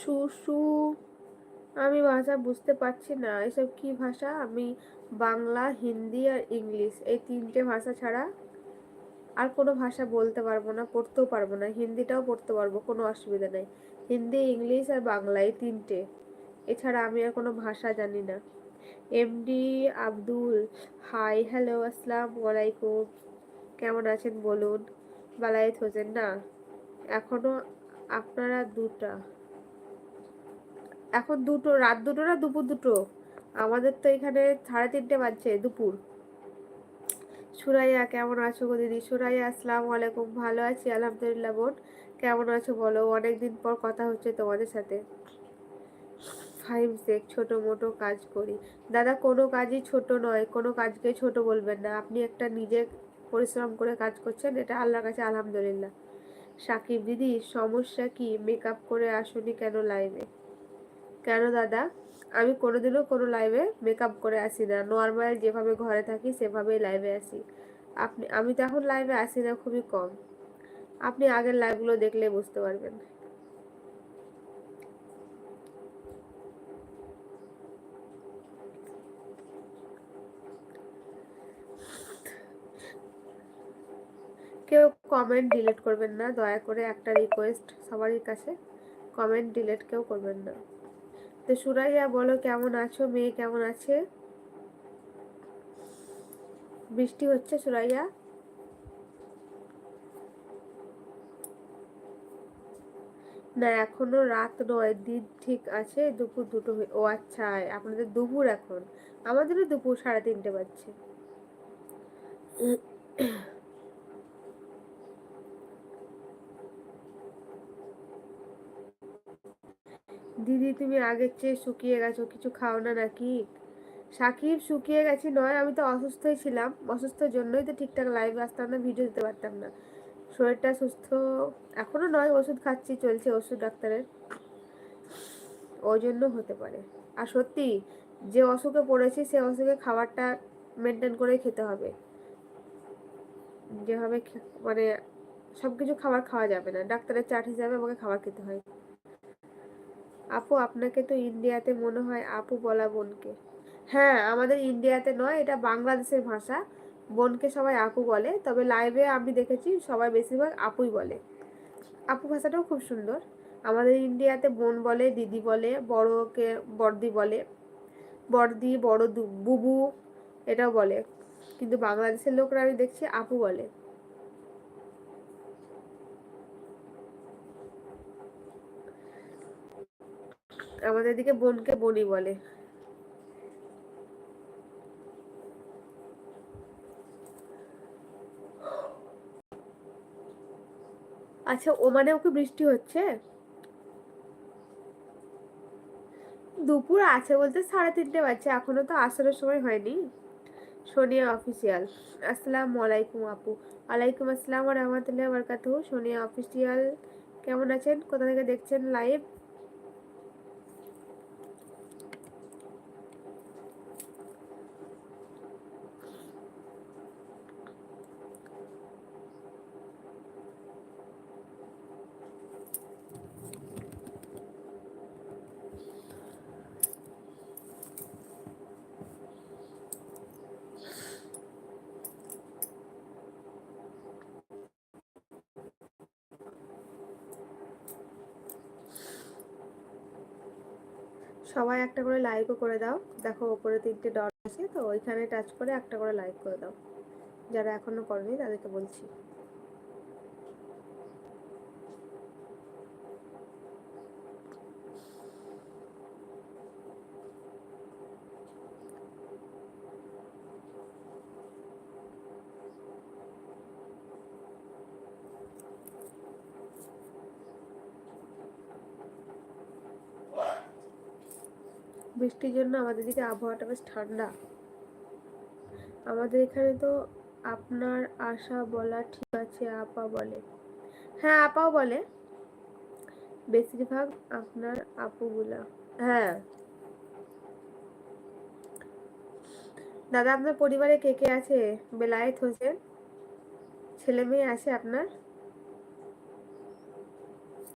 সুসু আমি ভাষা বুঝতে পারছি না। এসব কি ভাষা? আমি বাংলা, হিন্দি আর ইংলিশ। এই তিনটে ভাষা ছাড়া আর কোনো ভাষা বলতে পারব না, পড়তেও পারব না। হিন্দিটাও পড়তে পারব, কোনো অসুবিধা নেই। হিন্দি, ইংলিশ আর বাংলা, এই তিনটে। এছাড়া আমি আর কোনো ভাষা জানি না। এমডি আব্দুল, হাই, হ্যালো, আসসালামু আলাইকুম কেমন আছেন বলুন? বালায়েত হোসেন, না, এখনও আপনারা দুটা। এখন দুটো, রাত দুটো না দুপুর দুটো? আমাদের তো এখানে সাড়ে তিনটে বাজছে দুপুর। সুরাইয়া, কেমন আছো গো দিদি? সুরাইয়া, আসসালামু আলাইকুম। ভালো আছি, আলহামদুলিল্লাহ বোন। কেমন আছো বলো? অনেকদিন পর কথা হচ্ছে তোমাদের সাথে। ফাইভ সেক ছোটো মোটো কাজ করি। দাদা, কোনো কাজই ছোট নয়, কোনো কাজকে ছোট বলবেন না। আপনি একটা নিজে পরিশ্রম করে কাজ করছেন, এটা আল্লাহর কাছে আলহামদুলিল্লাহ। সাকিব দিদি, সমস্যা কি? মেকআপ করে আসুনি কেন লাইভে কেন দাদা? আমি কোনোদিনও কোনো লাইভে মেকআপ করে আসি না। নর্মাল যেভাবে ঘরে থাকি, সেভাবেই লাইভে আসি। আপনি, আমি তো এখন লাইভে আসি না, খুবই কম। আপনি আগের লাইভগুলো দেখলে বুঝতে পারবেন। কেউ কমেন্ট ডিলিট করবেন না। দয়া করে একটা রিকোয়েস্ট সবারই কাছে। কমেন্ট ডিলিট কেউ করবেন না। তো সুরাইয়া, বলো কেমন আছো? মেয়ে কেমন আছে? বৃষ্টি হচ্ছে সুরাইয়া? না, এখনও রাত নয়, দিন ঠিক আছে, দুপুর দুটো ও আচ্ছা আপনাদের দুপুর এখন। আমাদেরও দুপুর সাড়ে তিনটে বাজছে। দিদি তুমি আগের চেয়ে শুকিয়ে গেছো, কিছু খাও না নাকি? সাকিব শুকিয়ে গেছি নয়, আমি তো অসুস্থই ছিলাম। অসুস্থর জন্যই তো ঠিকঠাক লাইভে আসতাম না ভিডিও দিতে পারতাম না। শরীরটা সুস্থ, এখনও নয়, ওষুধ খাচ্ছি, চলছে ওষুধ ডাক্তারের। ওই জন্য হতে পারে। আর সত্যি, যে অসুখে পড়েছি, সে অসুখে খাবারটা মেনটেন করেই খেতে হবে। যেভাবে মানে সব কিছু খাবার খাওয়া যাবে না। ডাক্তারের চাট হিসাবে আমাকে খাবার খেতে হয়। আপু, আপনাকে তো ইন্ডিয়াতে মনে হয় আপু বলা বোনকে। হ্যাঁ আমাদের ইন্ডিয়াতে নয়, এটা বাংলাদেশের ভাষা। বোনকে সবাই আপু বলে, তবে লাইভে আমি দেখেছি সবাই বেশিরভাগ আপুই বলে। আপু ভাষাটাও খুব সুন্দর। আমাদের ইন্ডিয়াতে বোন বলে, দিদি বলে, বড়কে বড়দি বলে, বড়দি বড় বুবু, এটাও বলে। কিন্তু বাংলাদেশের লোকরা আমি দেখছি আপু বলে। আমাদের দিকে বোনকে বনি বলে। আচ্ছা ওমানেও কি বৃষ্টি হচ্ছে? দুপুর আছে বলতে সাড়ে তিনটে বাজছে, এখনও তো আসার সময় হয়নি। সোনিয়া অফিসিয়াল আসসালামু আলাইকুম আপু। আলাইকুম আসসালাম রহমতুল্লাহ বরকাতু সোনিয়া অফিসিয়াল কেমন আছেন? কোথা থেকে দেখছেন লাইভ সবাই একটা করে লাইকও করে দাও। দেখো ওপরে তিনটে ডট আছে, তো ওইখানে টাচ করে একটা করে লাইক করে দাও। যারা এখনও করেনি তাদেরকে বলছি। বৃষ্টির জন্য আমাদের দিকে আবহাওয়াটা বেশ ঠান্ডা। আমাদের এখানে তো আপনার আশা বলা ঠিক আছে, আপা বলে। হ্যাঁ আপাও বলে। বেশিরভাগ আপনার আপুগুলা। হ্যাঁ। দাদা, আপনার পরিবারে কে কে আছে? বেলায়েত হোসেন? ছেলে মেয়ে আছে আপনার?